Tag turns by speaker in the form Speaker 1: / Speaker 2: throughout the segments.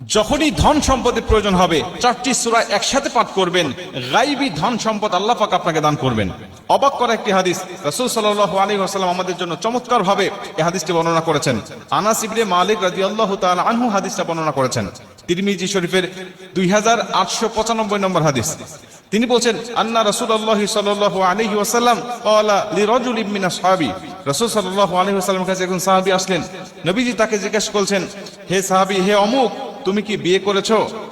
Speaker 1: যখনই ধন সম্পদের প্রয়োজন হবে, চারটি সূরা একসাথে পাঠ করবেন, গাইবি ধন সম্পদ আল্লাহ পাক আপনাকে দান করবেন। অবাক করা একটি হাদিস, রাসূল সাল্লাল্লাহু আলাইহি ওয়াসাল্লাম আমাদের জন্য চমৎকার ভাবে এই হাদিসটি বর্ণনা করেছেন। আনাস ইবনে মালিক রাদিয়াল্লাহু তাআলা আনহু হাদিসটা বর্ণনা করেছেন। তিরমিজি শরীফের 2895 নম্বর হাদিস। তিনি বলছেন, আন্না রাসূলুল্লাহ সাল্লাল্লাহু আলাইহি ওয়াসাল্লাম ক্বালা লিরাজুলিন মিন আসহাবি। রাসূল সাল্লাল্লাহু আলাইহি ওয়াসাল্লামের কাছে একজন সাহাবী আসলেন। নবীজি তাকে জিজ্ঞাসা করছেন হে সাহাবী, হে অমুক তুমি কি বিয়ে করেছ?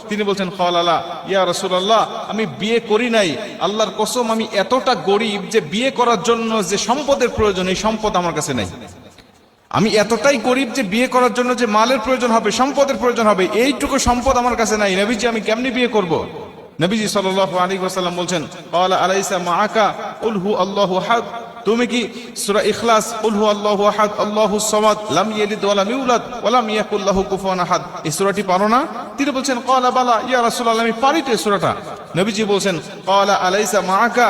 Speaker 1: তিনি বলছেন খালালা ইয়া রাসূলুল্লাহ, আমি বিয়ে করি নাই। আল্লাহর কসম, আমি এতটা গরিব যে বিয়ে করার জন্য যে সম্পদের প্রয়োজন, এই সম্পদ আমার কাছে নাই। আমি এতটাই গরিব যে বিয়ে করার জন্য যে মালের প্রয়োজন হবে, সম্পদের প্রয়োজন হবে, এইটুকু সম্পদ আমার কাছে নাই। নবীজি, আমি কেমনি বিয়ে করব? নবীজি সাল্লাল্লাহু আলাইহি ওয়াসাল্লাম বলছেন আলাইসা মাআকা, কুল হু আল্লাহু তুমি কি সুরা ইখলাস কুল হু আল্লাহু আহাদ আল্লাহুস সামাদ, লাম ইয়ালিদ ওয়া লাম ইউলাদ, ওয়া লাম ইয়াকুল লাহু কুফুয়ান আহাদ এই সূরাটি পারো না? তিনি বলছেন, ক্বালা বালা, ইয়া রাসূলুল্লাহ, আমি পারি তো এই সূরাটা নবীজি বলছেন, ক্বালা আলাইসা মাআকা,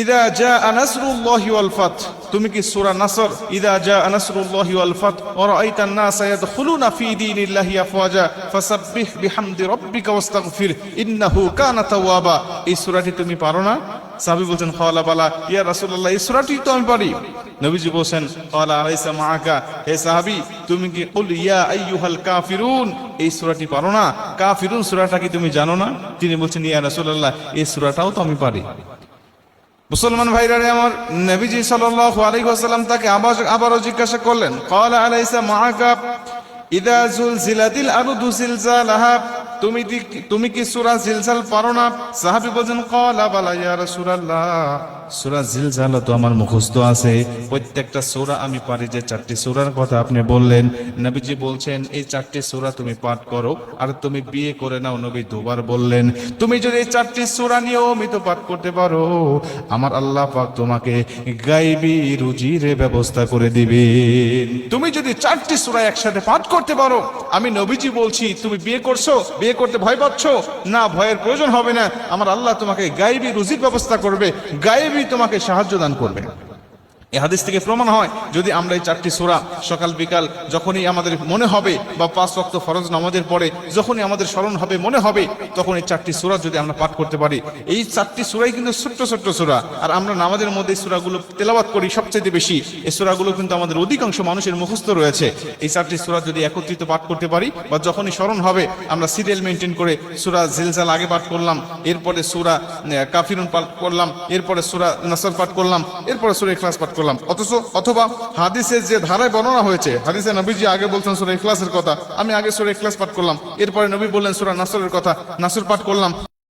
Speaker 1: ইদা জাআ নাসরুল্লাহি ওয়াল ফাত তুমি কি সূরা নাসর, ইদা জাআ নাসরুল্লাহি ওয়াল ফাত ওয়া রাআইতান নাসা ইয়াদখুলুনা ফি দীনিল্লাহি আফওয়াজা ফাসাব্বিহ বিহামদি রাব্বিকা ওয়াস্তাগফির ইন্নাহু কানা তাওয়াবা এই সূরাটি তুমি পারো না? সাহাবী বলছেন ক্বালা বালা, ইয়া রাসূলুল্লাহ, এই সুরাটি তো আমি পারি নবীজি বলছেন ক্বালা আলাইসা মাআকা। হে সাহাবি, তুমি কি কুল ইয়া আইয়ুহাল কাফিরুন? এই সুরাটি পারো না। কাফিরুন সুরাটা কি তুমি জানো না? তিনি বলছেন, ইয়া রাসূলুল্লাহ, এই সুরাটাও তো আমি পারি মুসলমান ভাইরা আমার নবীজি সাল্লাল্লাহু আলাইহি ওয়াসাল্লাম তাকে আবার, আবারও জিজ্ঞাসা করলেন ক্বালা আলাইসা মাআকা? ইদা জুলজিলাতিল আরদু জিলজালাহা তুমি তুমি কি সূরা জিলজাল পারো না? সাহাবী বলেন ক্বালা বালা ইয়া রাসূলুল্লাহ। সূরা জিলজাল তো আমার মুখস্থ আছে। প্রত্যেকটা সূরা আমি পারি যে চারটি সূরার কথা আপনি বললেন। নবীজি বলছেন, এই চারটি সূরা তুমি পাঠ করো আর তুমি বিয়ে করে নাও, নবী দুবার বললেন। তুমি যদি এই চারটি সূরা নিয়মিত পাঠ করতে পারো, আমার আল্লাহ পাক তোমাকে গাইবি রুজির ব্যবস্থা করে দিবেন। তুমি যদি চারটি সূরা একসাথে পাঠ করতে পারো, আমি নবীজি বলছি, তুমি বিয়ে করছ? বিয়ে করতে ভয় পাচ্ছ? না, ভয়ের প্রয়োজন হবে না। আমার আল্লাহ তোমাকে গাইবি রুজির ব্যবস্থা করবে গায়েবী তোমাকে সাহায্য দান করবে। এই হাদিস থেকে প্রমাণ হয়, যদি আমরা এই চারটি সূরা সকাল, বিকাল যখনই আমাদের মনে হবে বা পাঁচ ওয়াক্ত ফরজ নামাজের পরে যখনই আমাদের স্মরণ হবে, মনে হবে, তখন এই চারটি সূরা যদি আমরা পাঠ করতে পারি, এই চারটি সূরাই কিন্তু ছোট্ট ছোট্ট সূরা। আর আমরা নামাজের মধ্যে সূরাগুলো তেলাওয়াত করি সবচেয়ে বেশি, এই সূরাগুলো কিন্তু আমাদের অধিকাংশ মানুষের মুখস্থ রয়েছে। এই চারটি সূরা যদি একত্রিত পাঠ করতে পারি বা যখনই স্মরণ হবে, আমরা সিরিয়াল মেনটেন করে সূরা জিলজাল আগে পাঠ করলাম, এরপরে সূরা কাফিরুন পাঠ করলাম, এরপরে সূরা নাসর পাঠ করলাম, এরপরে সূরা ইখলাস পাঠ করলাম। অথচ, অথবা হাদিসের যে ধারায় বর্ণনা হয়েছে, হাদিসে নবীজি আগে বলছেন সুরা ইখলাসের কথা, আমি আগে সুরা ইখলাস পাঠ করলাম, এরপরে নবী বললেন সুরা নাসরের কথা, নাসর পাঠ করলাম।